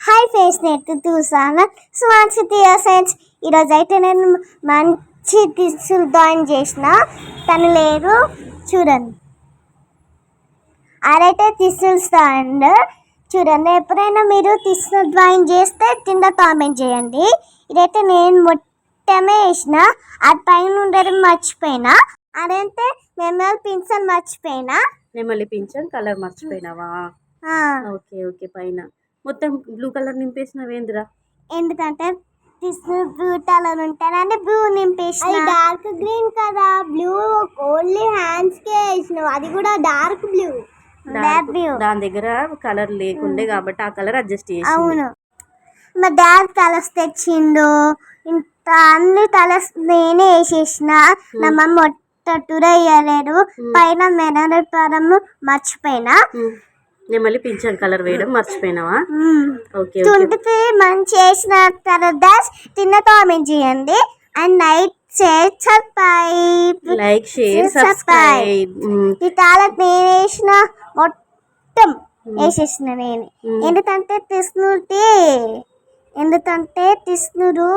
Hi face net చూసాను smart city science ఈరోజు అయితే నేను మంచి టిస్సులు డ్రాయింగ్ చేసిన. తను లేదు చూడండి. అదైతే టిస్సులు స్టాండ్ చూడండి ఎప్పుడైనా మీరు టిస్సు డ్రాయింగ్ చేస్తే కింద కామెంట్ చేయండి. ఇదైతే నేను మొత్తమే వేసిన అది పైన ఉండేది మర్చిపోయినా. అదైతే మెమల్ పిన్సల్ మర్చిపోయినా. నెమలి పింఛన్ కలర్ మర్చిపోయినావా. ఓకే ఓకే పైన. మొత్తం బ్లూ కలర్ నింపేసినవేంద్రా? ఎందుకంటే బ్లూ కలర్ ఉంటానంటే బ్లూ నింపేసిన. డార్క్ గ్రీన్ కదా. బ్లూ ఓన్లీ హ్యాండ్స్ కే వేసినావు. అది కూడా డార్క్ బ్లూ డార్క్ బ్లూ దాని దగ్గర కలర్ లేకుండే కాబట్టి ఆ కలర్ అడ్జస్ట్ చేసి అవును. మా డాడ్ కలర్స్ తెచ్చిండు. ఇంత అన్ని కలర్స్ నేనే వేసేసిన. నా మమ్మీ ఒట్టట్టుగా వేయలేదు. పైన మెనపరము మర్చిపోయినా. నెమలి పింఛన్ కలర్ వేయడం మర్చిపోయినావా. ఓకే మంచి తర్వాత తిన్న కామెంట్ చేయండి. And night subscribe. Like share. Subscribe. నేను వేసిన మొత్తం వేసేసిన నేను. ఎందుకంటే తిస్నుటి ఎందుకంటే తిస్నురు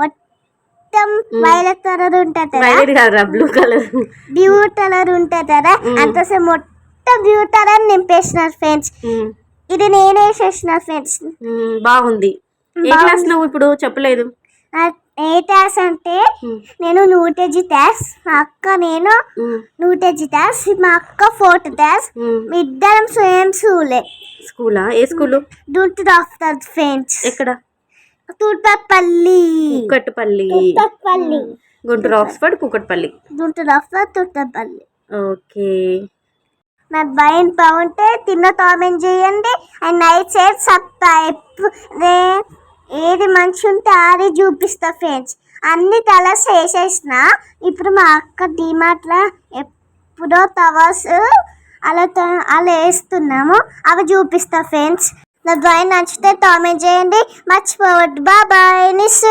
మొత్తం వైలెట్ కలర్ ఉంటుంది కదా? బ్లూ కలర్ బ్లూ కలర్ ఉంటుంది కదా? అంతసేపు మొత్తం బ్లూ కలర్ నింపేసిన ఫ్రెండ్స్. ఇది నేనే వేసేసిన ఫ్రెండ్స్. బాగుంది. ఏ క్లాస్ నువ్వు ఇప్పుడు? చెప్పలేదు. ఏ ట్యాస్ అంటే నేను నూటెజీ ట్యాస్ మా అక్క నేను నూటెజీ ట్యాస్ మా అక్క ఫోర్త్ మీ ఇద్దరం సేమ్ స్కూలే. స్కూలా? ఏ స్కూలు? డుంట్ ఆఫ్ ద ఫ్రెండ్స్. ఎక్కడ? Tuttapalli Kukatpally Tuttapalli Guntur Oxford Kukatpally of the Tuttapalli okay. నా భయం బాగుంటే తిన్న కామెంట్ చేయండి? అండ్ నైట్ సైడ్ సబ్స్క్రైబ్ రే ఏది మంచి ఉంటే అది చూపిస్తా ఫ్రెండ్స్ అన్ని కలర్స్ వేసేసిన ఇప్పుడు మా అక్క డిమార్ట్లో ఎప్పుడో టవర్స్ అలా త- అలా వేస్తున్నాము. అవి చూపిస్తా ఫ్రెండ్స్ నా డ్రాయింగ్ నచ్చితే కామెంట్ చేయండి? మర్చిపోవద్దు. బాబాయ్ నిస్